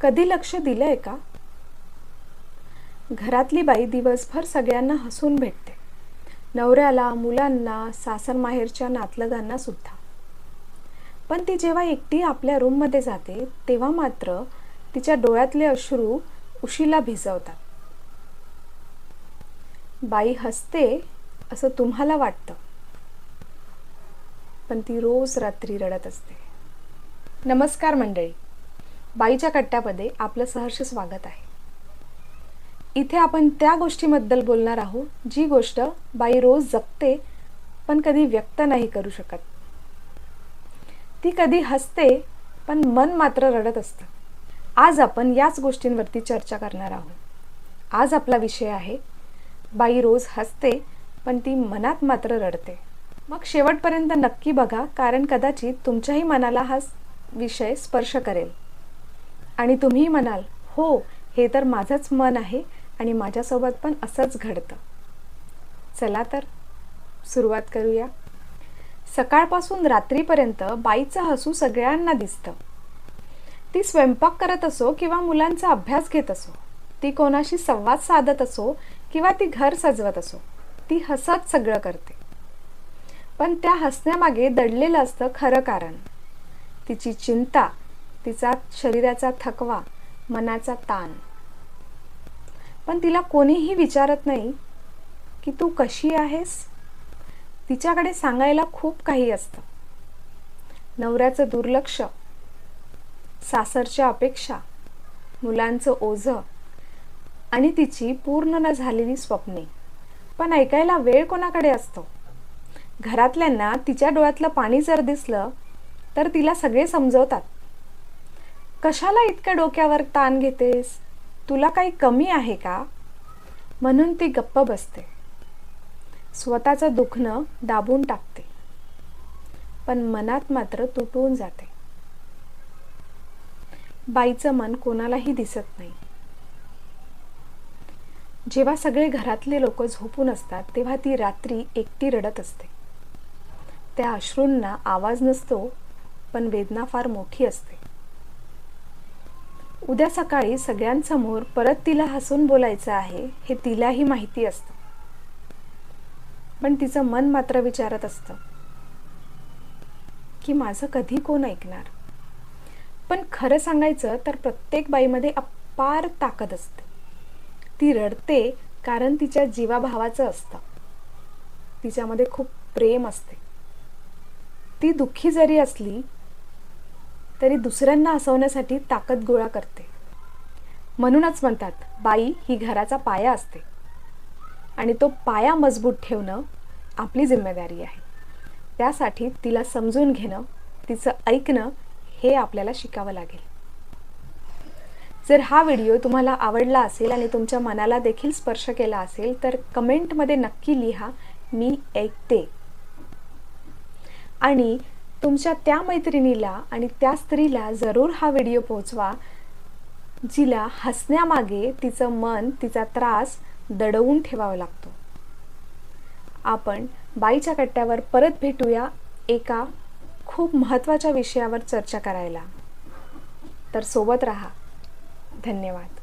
कधी लक्ष दिलंय का? घरातली बाई दिवसभर सगळ्यांना हसून भेटते. नवऱ्याला मुलांना सासर माहेरच्या नातलगांना सुद्धा. पण ती जेव्हा एकटी आपल्या रूममध्ये जाते तेव्हा मात्र तिच्या डोळ्यातले अश्रू उशीला भिजवतात. बाई हसते असं तुम्हाला वाटतं? पण ती रोज रात्री रडत असते. नमस्कार मंडळी. बाईच्या कट्ट्यामध्ये आपलं सहर्ष स्वागत आहे. इथे आपण त्या गोष्टीबद्दल बोलणार आहोत जी गोष्ट बाई रोज जगते पण कधी व्यक्त नाही करू शकत. ती कधी हसते पण मन मात्र रडत असतं. आज आपण याच गोष्टींवरती चर्चा करणार आहोत. आज आपला विषय आहे बाई रोज हसते पण ती मनात मात्र रडते. मग शेवटपर्यंत नक्की बघा कारण कदाचित तुमच्याही मनाला हा विषय स्पर्श करेल. आणि तुम्ही म्हणाल हो हे तर माझंच मन आहे आणि माझ्यासोबत पण असंच घडतं. चला तर सुरुवात करूया. सकाळपासून रात्रीपर्यंत बाईचं हसू सगळ्यांना दिसतं. ती स्वयंपाक करत असो किंवा मुलांचा अभ्यास घेत असो ती कोणाशी संवाद साधत असो किंवा ती घर सजवत असो ती हसत सगळं करते. पण त्या हसण्यामागे दडलेलं असतं खरं कारण. तिची चिंता तिचा शरीराचा थकवा मनाचा ताण. पण तिला कोणीही विचारत नाही की तू कशी आहेस? तिच्याकडे सांगायला खूप काही असतं. नवऱ्याचं दुर्लक्ष सासरच्या अपेक्षा मुलांचं ओझं आणि तिची पूर्ण न झालेली स्वप्ने. पण ऐकायला वेळ कोणाकडे असतो? घरातल्यांना तिच्या डोळ्यातलं पाणी जर दिसलं तर तिला सगळे समजवतात. कशाला इतक्या डोक्यावर ताण घेतेस? तुला काही कमी आहे का? म्हणून ती गप्प बसते. स्वतःचं दुखणं दाबून टाकते. पण मनात मात्र तुटून जाते. बाईचं मन कोणालाही दिसत नाही. जेव्हा सगळे घरातले लोक झोपून असतात तेव्हा ती रात्री एकटी रडत असते. त्या अश्रूंना आवाज नसतो पण वेदना फार मोठी असते. उद्या सकाळी सगळ्यांसमोर परत तिला हसून बोलायचं आहे हे तिलाही माहिती असतं. पण तिचं मन मात्र विचारत असतं की माझं कधी कोण ऐकणार? पण खरं सांगायचं तर प्रत्येक बाईमध्ये अपार ताकद असते. ती रडते कारण तिच्या जीवाभावाचं असतं. तिच्यामध्ये खूप प्रेम असते. ती दुःखी जरी असली तरी दुसऱ्यांना हसवण्यासाठी ताकद गोळा करते. म्हणूनच म्हणतात बाई ही घराचा पाया असते. आणि तो पाया मजबूत ठेवणं आपली जिम्मेदारी आहे. त्यासाठी तिला समजून घेणं तिचं ऐकणं हे आपल्याला शिकावं लागेल. जर हा व्हिडिओ तुम्हाला आवडला असेल आणि तुमच्या मनाला देखील स्पर्श केला असेल तर कमेंटमध्ये नक्की लिहा मी ऐकते. आणि तुमच्या त्या मैत्रिणीला आणि त्या स्त्रीला जरूर हा व्हिडिओ पोहोचवा जिला हसण्यामागे तिचं मन तिचा त्रास दडवून ठेवावा लागतो. आपण बाईच्या कट्ट्यावर परत भेटूया एका खूप महत्त्वाच्या विषयावर चर्चा करायला. तर सोबत राहा. धन्यवाद.